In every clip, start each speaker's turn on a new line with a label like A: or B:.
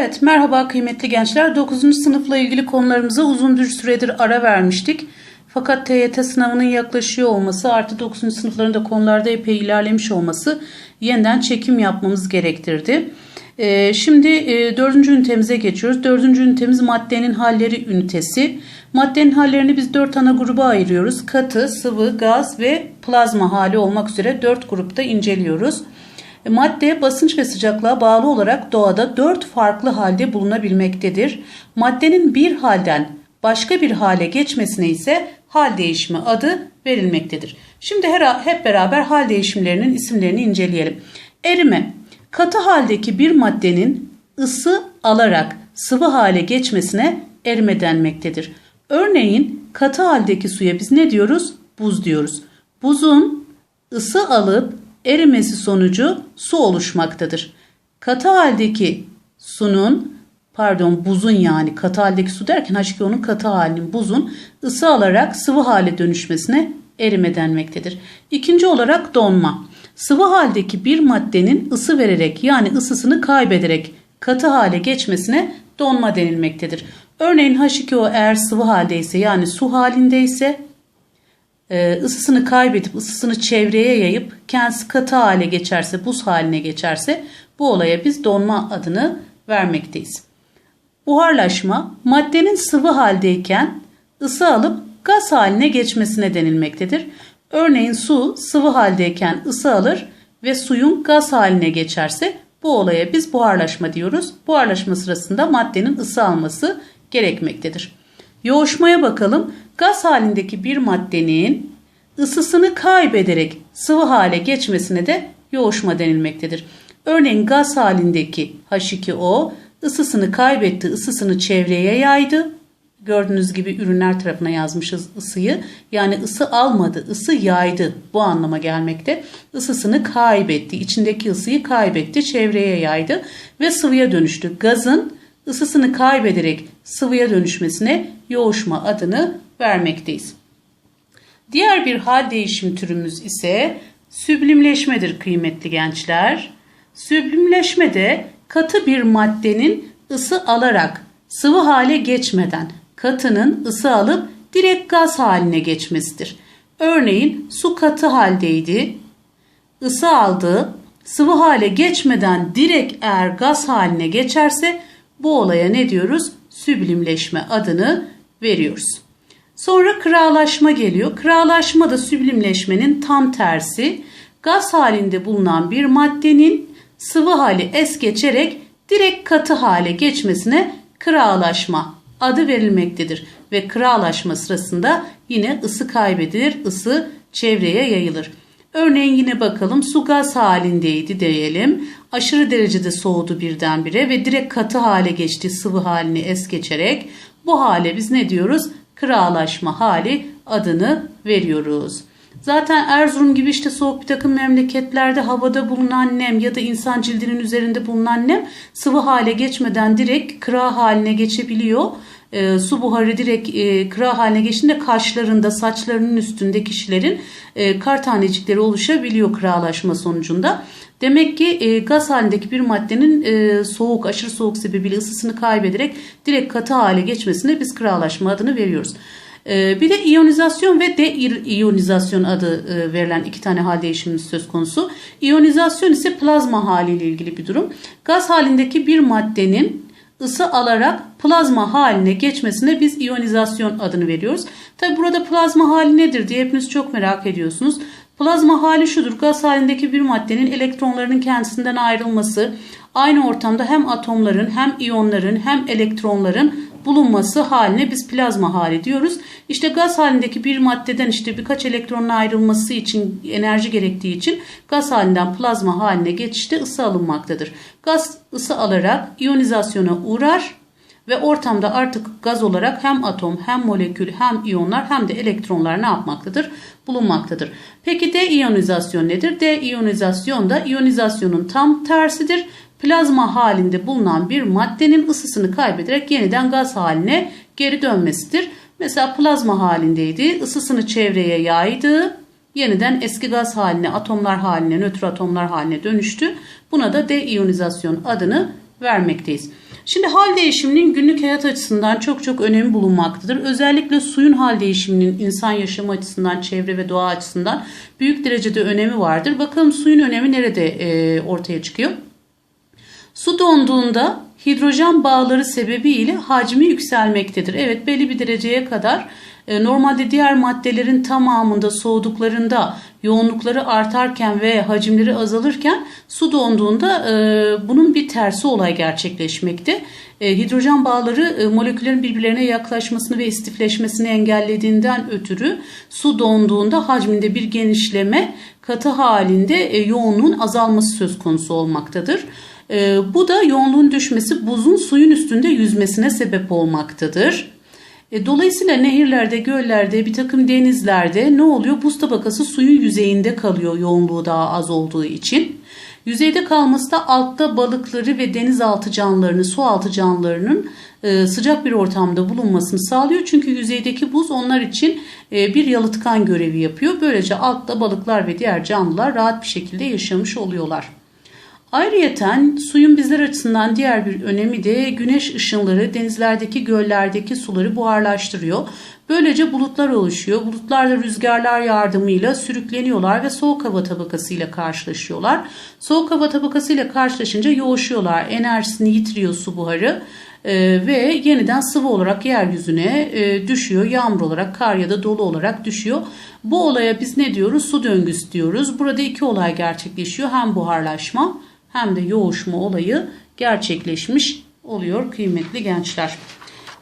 A: Evet, merhaba kıymetli gençler. 9. sınıfla ilgili konularımıza uzun bir süredir ara vermiştik. Fakat TYT sınavının yaklaşıyor olması artı 9. sınıfların da konularda epey ilerlemiş olması yeniden çekim yapmamız gerektirdi. Ee, şimdi e, 4. ünitemize geçiyoruz. 4. ünitemiz maddenin halleri ünitesi. Maddenin hallerini biz 4 ana gruba ayırıyoruz. Katı, sıvı, gaz ve plazma hali olmak üzere 4 grupta inceliyoruz. E, Madde basınç ve sıcaklığa bağlı olarak doğada dört farklı halde bulunabilmektedir. Maddenin bir halden başka bir hale geçmesine ise hal değişimi adı verilmektedir. Şimdi her, hep beraber hal değişimlerinin isimlerini inceleyelim. Erime, katı haldeki bir maddenin ısı alarak sıvı hale geçmesine erime denmektedir. Örneğin katı haldeki suya biz ne diyoruz? Buz diyoruz. Buzun ısı alıp erimesi sonucu su oluşmaktadır. Katı haldeki sunun pardon buzun yani katı haldeki su derken H2O'nun katı halinin buzun ısı alarak sıvı hale dönüşmesine erime denmektedir. İkinci olarak donma. Sıvı haldeki bir maddenin ısı vererek yani ısısını kaybederek katı hale geçmesine donma denilmektedir. Örneğin H2O eğer sıvı haldeyse yani su halindeyse e, ısısını kaybedip ısısını çevreye yayıp kendisi katı hale geçerse, buz haline geçerse bu olaya biz donma adını vermekteyiz. Buharlaşma maddenin sıvı haldeyken ısı alıp gaz haline geçmesine denilmektedir. Örneğin su sıvı haldeyken ısı alır ve suyun gaz haline geçerse bu olaya biz buharlaşma diyoruz. Buharlaşma sırasında maddenin ısı alması gerekmektedir. Yoğuşmaya bakalım. Gaz halindeki bir maddenin ısısını kaybederek sıvı hale geçmesine de yoğuşma denilmektedir. Örneğin gaz halindeki H2O ısısını kaybetti, ısısını çevreye yaydı. Gördüğünüz gibi ürünler tarafına yazmışız ısıyı. Yani ısı almadı, ısı yaydı. Bu anlama gelmekte. Isısını kaybetti, içindeki ısıyı kaybetti, çevreye yaydı ve sıvıya dönüştü. Gazın ısısını kaybederek sıvıya dönüşmesine yoğuşma adını vermekteyiz. Diğer bir hal değişim türümüz ise süblimleşmedir kıymetli gençler. Süblimleşmede katı bir maddenin ısı alarak sıvı hale geçmeden katının ısı alıp direkt gaz haline geçmesidir. Örneğin su katı haldeydi, ısı aldı, sıvı hale geçmeden direkt eğer gaz haline geçerse bu olaya ne diyoruz? Süblimleşme adını veriyoruz. Sonra kıralaşma geliyor. Kıralaşma da süblimleşmenin tam tersi. Gaz halinde bulunan bir maddenin sıvı hali es geçerek direkt katı hale geçmesine kıralaşma adı verilmektedir. Ve kıralaşma sırasında yine ısı kaybedilir, ısı çevreye yayılır. Örneğin yine bakalım su gaz halindeydi diyelim. Aşırı derecede soğudu birdenbire ve direkt katı hale geçti sıvı halini es geçerek. Bu hale biz ne diyoruz? Kıralaşma hali adını veriyoruz. Zaten Erzurum gibi işte soğuk bir takım memleketlerde havada bulunan nem ya da insan cildinin üzerinde bulunan nem sıvı hale geçmeden direkt kıra haline geçebiliyor. E, su buharı direkt e, kıra haline geçtiğinde kaşlarında, saçlarının üstünde kişilerin e, kar tanecikleri oluşabiliyor kıralaşma sonucunda. Demek ki e, gaz halindeki bir maddenin e, soğuk, aşırı soğuk sebebiyle ısısını kaybederek direkt katı hale geçmesine biz kıralaşma adını veriyoruz. E, bir de iyonizasyon ve deiyonizasyon adı e, verilen iki tane hal değişimimiz söz konusu. İyonizasyon ise plazma haliyle ilgili bir durum. Gaz halindeki bir maddenin ısı alarak plazma haline geçmesine biz iyonizasyon adını veriyoruz. Tabi burada plazma hali nedir diye hepiniz çok merak ediyorsunuz. Plazma hali şudur. Gaz halindeki bir maddenin elektronlarının kendisinden ayrılması, aynı ortamda hem atomların hem iyonların hem elektronların bulunması haline biz plazma hali diyoruz. İşte gaz halindeki bir maddeden işte birkaç elektronun ayrılması için enerji gerektiği için gaz halinden plazma haline geçişte ısı alınmaktadır. Gaz ısı alarak iyonizasyona uğrar ve ortamda artık gaz olarak hem atom hem molekül hem iyonlar hem de elektronlar ne yapmaktadır? Bulunmaktadır. Peki deiyonizasyon nedir? Deiyonizasyon da iyonizasyonun tam tersidir. Plazma halinde bulunan bir maddenin ısısını kaybederek yeniden gaz haline geri dönmesidir. Mesela plazma halindeydi, ısısını çevreye yaydı, yeniden eski gaz haline, atomlar haline, nötr atomlar haline dönüştü. Buna da deiyonizasyon adını vermekteyiz. Şimdi hal değişiminin günlük hayat açısından çok çok önemi bulunmaktadır. Özellikle suyun hal değişiminin insan yaşamı açısından, çevre ve doğa açısından büyük derecede önemi vardır. Bakalım suyun önemi nerede ortaya çıkıyor? Su donduğunda hidrojen bağları sebebiyle hacmi yükselmektedir. Evet belli bir dereceye kadar e, normalde diğer maddelerin tamamında soğuduklarında yoğunlukları artarken ve hacimleri azalırken su donduğunda e, bunun bir tersi olay gerçekleşmekte. E, hidrojen bağları moleküllerin birbirlerine yaklaşmasını ve istifleşmesini engellediğinden ötürü su donduğunda hacminde bir genişleme katı halinde yoğunluğun azalması söz konusu olmaktadır. Bu da yoğunluğun düşmesi buzun suyun üstünde yüzmesine sebep olmaktadır. E, dolayısıyla nehirlerde, göllerde, bir takım denizlerde ne oluyor? Buz tabakası suyun yüzeyinde kalıyor yoğunluğu daha az olduğu için. Yüzeyde kalması da altta balıkları ve denizaltı canlılarını, su altı canlılarının e, sıcak bir ortamda bulunmasını sağlıyor. Çünkü yüzeydeki buz onlar için e, bir yalıtkan görevi yapıyor. Böylece altta balıklar ve diğer canlılar rahat bir şekilde yaşamış oluyorlar. Ayrıyeten suyun bizler açısından diğer bir önemi de güneş ışınları denizlerdeki göllerdeki suları buharlaştırıyor. Böylece bulutlar oluşuyor. Bulutlar da rüzgarlar yardımıyla sürükleniyorlar ve soğuk hava tabakasıyla karşılaşıyorlar. Soğuk hava tabakasıyla karşılaşınca yoğuşuyorlar. Enerjisini yitiriyor su buharı e, ve yeniden sıvı olarak yeryüzüne e, düşüyor. Yağmur olarak, kar ya da dolu olarak düşüyor. Bu olaya biz ne diyoruz? Su döngüsü diyoruz. Burada iki olay gerçekleşiyor. Hem buharlaşma hem de yoğuşma olayı gerçekleşmiş oluyor kıymetli gençler.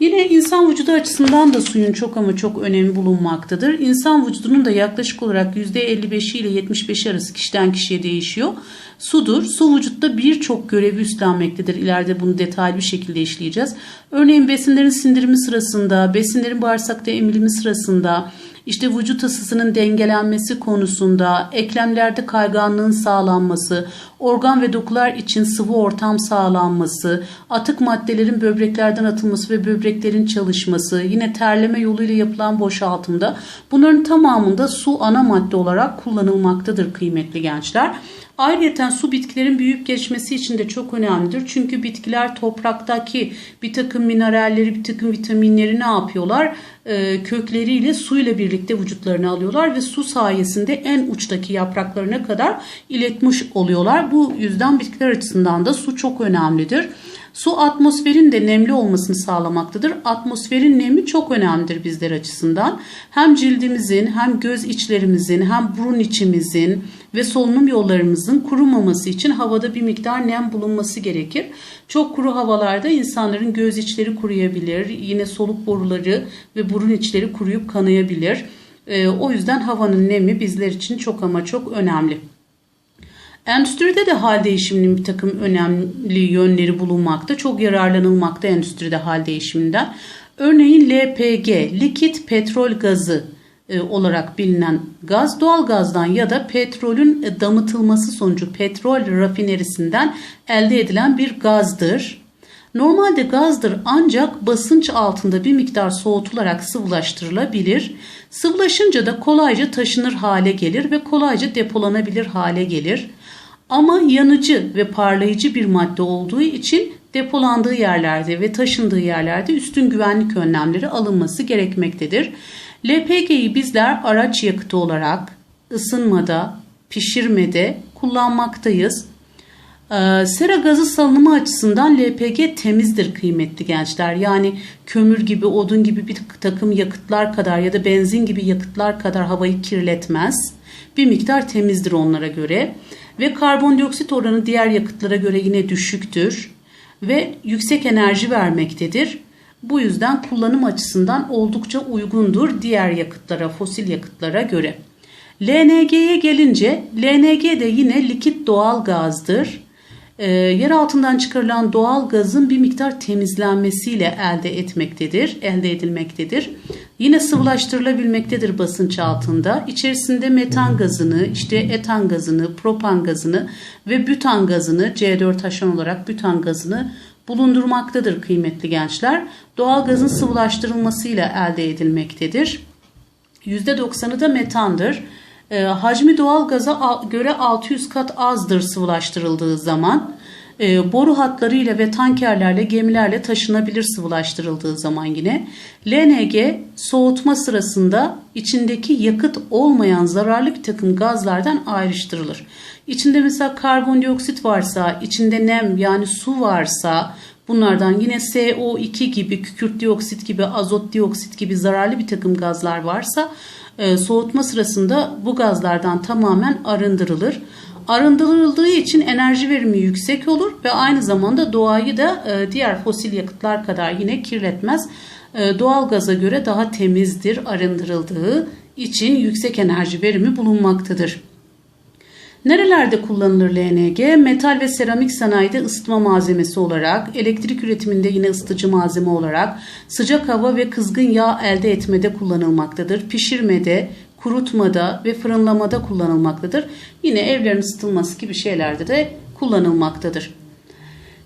A: Yine insan vücudu açısından da suyun çok ama çok önemi bulunmaktadır. İnsan vücudunun da yaklaşık olarak %55'i ile 75'i arası kişiden kişiye değişiyor. Sudur. Su vücutta birçok görevi üstlenmektedir. İleride bunu detaylı bir şekilde işleyeceğiz. Örneğin besinlerin sindirimi sırasında, besinlerin bağırsakta emilimi sırasında, işte vücut ısısının dengelenmesi konusunda, eklemlerde kayganlığın sağlanması, organ ve dokular için sıvı ortam sağlanması, atık maddelerin böbreklerden atılması ve böbreklerin çalışması, yine terleme yoluyla yapılan boşaltımda bunların tamamında su ana madde olarak kullanılmaktadır kıymetli gençler. Ayrıca su bitkilerin büyüyüp geçmesi için de çok önemlidir. Çünkü bitkiler topraktaki bir takım mineralleri, bir takım vitaminleri ne yapıyorlar? Ee, kökleriyle suyla birlikte vücutlarına alıyorlar ve su sayesinde en uçtaki yapraklarına kadar iletmiş oluyorlar. Bu yüzden bitkiler açısından da su çok önemlidir. Su atmosferin de nemli olmasını sağlamaktadır. Atmosferin nemi çok önemlidir bizler açısından. Hem cildimizin hem göz içlerimizin hem burun içimizin ve solunum yollarımızın kurumaması için havada bir miktar nem bulunması gerekir. Çok kuru havalarda insanların göz içleri kuruyabilir. Yine soluk boruları ve burun içleri kuruyup kanayabilir. Ee, o yüzden havanın nemi bizler için çok ama çok önemli. Endüstride de hal değişiminin bir takım önemli yönleri bulunmakta. Çok yararlanılmakta endüstride hal değişiminden. Örneğin LPG, likit petrol gazı e, olarak bilinen gaz doğal gazdan ya da petrolün damıtılması sonucu petrol rafinerisinden elde edilen bir gazdır. Normalde gazdır ancak basınç altında bir miktar soğutularak sıvılaştırılabilir. Sıvılaşınca da kolayca taşınır hale gelir ve kolayca depolanabilir hale gelir. Ama yanıcı ve parlayıcı bir madde olduğu için depolandığı yerlerde ve taşındığı yerlerde üstün güvenlik önlemleri alınması gerekmektedir. LPG'yi bizler araç yakıtı olarak ısınmada, pişirmede kullanmaktayız. Ee, sera gazı salınımı açısından LPG temizdir kıymetli gençler. Yani kömür gibi, odun gibi bir takım yakıtlar kadar ya da benzin gibi yakıtlar kadar havayı kirletmez. Bir miktar temizdir onlara göre ve karbondioksit oranı diğer yakıtlara göre yine düşüktür ve yüksek enerji vermektedir. Bu yüzden kullanım açısından oldukça uygundur diğer yakıtlara, fosil yakıtlara göre. LNG'ye gelince LNG de yine likit doğal gazdır e, yer altından çıkarılan doğal gazın bir miktar temizlenmesiyle elde etmektedir, elde edilmektedir. Yine sıvılaştırılabilmektedir basınç altında. İçerisinde metan gazını, işte etan gazını, propan gazını ve bütan gazını, C4H10 olarak bütan gazını bulundurmaktadır kıymetli gençler. Doğal gazın sıvılaştırılmasıyla elde edilmektedir. %90'ı da metandır. E, hacmi doğal gaza göre 600 kat azdır sıvılaştırıldığı zaman. e, boru hatlarıyla ve tankerlerle gemilerle taşınabilir sıvılaştırıldığı zaman yine LNG soğutma sırasında içindeki yakıt olmayan zararlı bir takım gazlardan ayrıştırılır. İçinde mesela karbondioksit varsa, içinde nem yani su varsa bunlardan yine CO2 gibi, kükürt dioksit gibi, azot dioksit gibi zararlı bir takım gazlar varsa soğutma sırasında bu gazlardan tamamen arındırılır. Arındırıldığı için enerji verimi yüksek olur ve aynı zamanda doğayı da e, diğer fosil yakıtlar kadar yine kirletmez. E, doğal gaza göre daha temizdir arındırıldığı için yüksek enerji verimi bulunmaktadır. Nerelerde kullanılır LNG? Metal ve seramik sanayide ısıtma malzemesi olarak, elektrik üretiminde yine ısıtıcı malzeme olarak, sıcak hava ve kızgın yağ elde etmede kullanılmaktadır. Pişirmede, kurutmada ve fırınlamada kullanılmaktadır. Yine evlerin ısıtılması gibi şeylerde de kullanılmaktadır.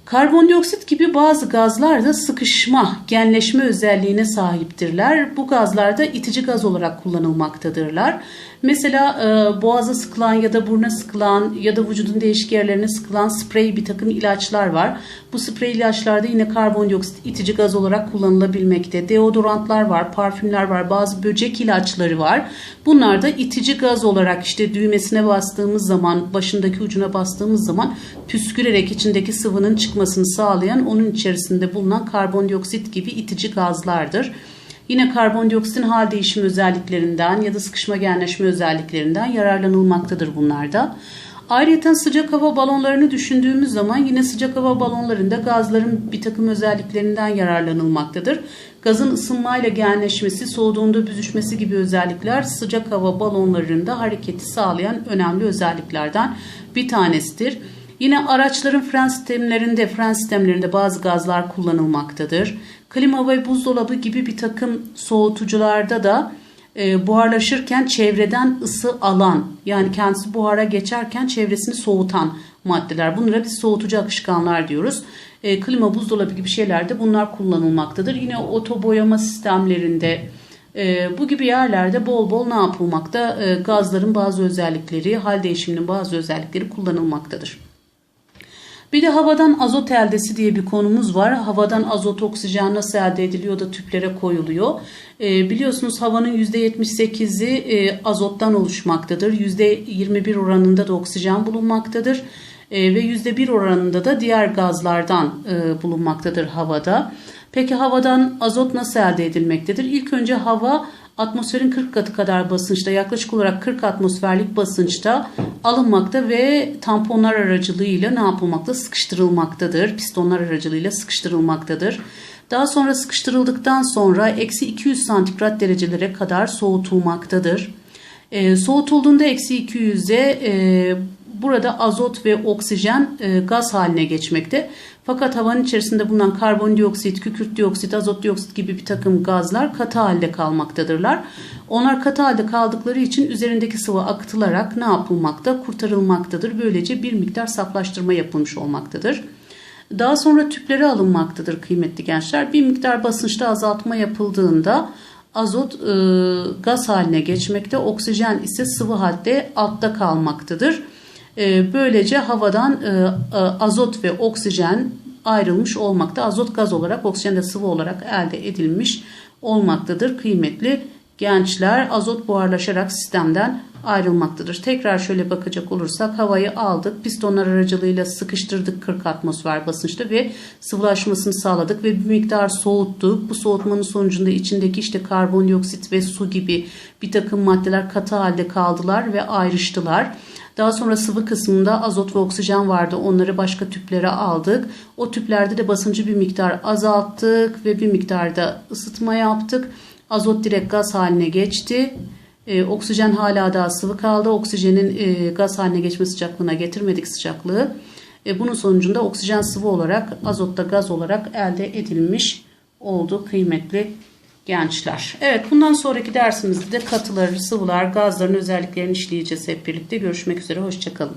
A: Karbondioksit gibi bazı gazlar da sıkışma, genleşme özelliğine sahiptirler. Bu gazlar da itici gaz olarak kullanılmaktadırlar. Mesela e, boğaza sıkılan ya da buruna sıkılan ya da vücudun değişik yerlerine sıkılan sprey bir takım ilaçlar var. Bu sprey ilaçlarda yine karbondioksit itici gaz olarak kullanılabilmekte. Deodorantlar var, parfümler var, bazı böcek ilaçları var. Bunlar da itici gaz olarak işte düğmesine bastığımız zaman, başındaki ucuna bastığımız zaman püskürerek içindeki sıvının çıkmasını sağlayan onun içerisinde bulunan karbondioksit gibi itici gazlardır. Yine karbondioksitin hal değişimi özelliklerinden ya da sıkışma genleşme özelliklerinden yararlanılmaktadır bunlarda. Ayrıca sıcak hava balonlarını düşündüğümüz zaman yine sıcak hava balonlarında gazların bir takım özelliklerinden yararlanılmaktadır. Gazın ısınmayla genleşmesi, soğuduğunda büzüşmesi gibi özellikler sıcak hava balonlarında hareketi sağlayan önemli özelliklerden bir tanesidir. Yine araçların fren sistemlerinde, fren sistemlerinde bazı gazlar kullanılmaktadır. Klima ve buzdolabı gibi bir takım soğutucularda da e, buharlaşırken çevreden ısı alan yani kendisi buhara geçerken çevresini soğutan maddeler. Bunlara biz soğutucu akışkanlar diyoruz. E, klima, buzdolabı gibi şeylerde bunlar kullanılmaktadır. Yine oto boyama sistemlerinde e, bu gibi yerlerde bol bol ne yapılmakta? E, gazların bazı özellikleri, hal değişiminin bazı özellikleri kullanılmaktadır. Bir de havadan azot eldesi diye bir konumuz var. Havadan azot oksijen nasıl elde ediliyor da tüplere koyuluyor. E, biliyorsunuz havanın %78'i e, azottan oluşmaktadır. %21 oranında da oksijen bulunmaktadır. E, ve %1 oranında da diğer gazlardan e, bulunmaktadır havada. Peki havadan azot nasıl elde edilmektedir? İlk önce hava atmosferin 40 katı kadar basınçta yaklaşık olarak 40 atmosferlik basınçta alınmakta ve tamponlar aracılığıyla ne yapılmakta? Sıkıştırılmaktadır. Pistonlar aracılığıyla sıkıştırılmaktadır. Daha sonra sıkıştırıldıktan sonra eksi 200 santigrat derecelere kadar soğutulmaktadır. E, soğutulduğunda eksi 200'e e, burada azot ve oksijen e, gaz haline geçmekte. Fakat havanın içerisinde bulunan karbondioksit, kükürt dioksit, azot dioksit gibi bir takım gazlar katı halde kalmaktadırlar. Onlar katı halde kaldıkları için üzerindeki sıvı akıtılarak ne yapılmakta? Kurtarılmaktadır. Böylece bir miktar saflaştırma yapılmış olmaktadır. Daha sonra tüplere alınmaktadır kıymetli gençler. Bir miktar basınçta azaltma yapıldığında azot e, gaz haline geçmekte, oksijen ise sıvı halde altta kalmaktadır. E, böylece havadan e, e, azot ve oksijen ayrılmış olmakta. Azot gaz olarak, oksijen de sıvı olarak elde edilmiş olmaktadır. Kıymetli gençler azot buharlaşarak sistemden ayrılmaktadır. Tekrar şöyle bakacak olursak havayı aldık, pistonlar aracılığıyla sıkıştırdık 40 atmosfer basınçta ve sıvılaşmasını sağladık ve bir miktar soğuttuk. Bu soğutmanın sonucunda içindeki işte karbondioksit ve su gibi bir takım maddeler katı halde kaldılar ve ayrıştılar. Daha sonra sıvı kısmında azot ve oksijen vardı. Onları başka tüplere aldık. O tüplerde de basıncı bir miktar azalttık ve bir miktarda ısıtma yaptık. Azot direkt gaz haline geçti. E, oksijen hala daha sıvı kaldı. Oksijenin e, gaz haline geçme sıcaklığına getirmedik sıcaklığı. E, bunun sonucunda oksijen sıvı olarak azot da gaz olarak elde edilmiş oldu kıymetli gençler. Evet bundan sonraki dersimizde de katıları, sıvılar, gazların özelliklerini işleyeceğiz hep birlikte. Görüşmek üzere, hoşçakalın.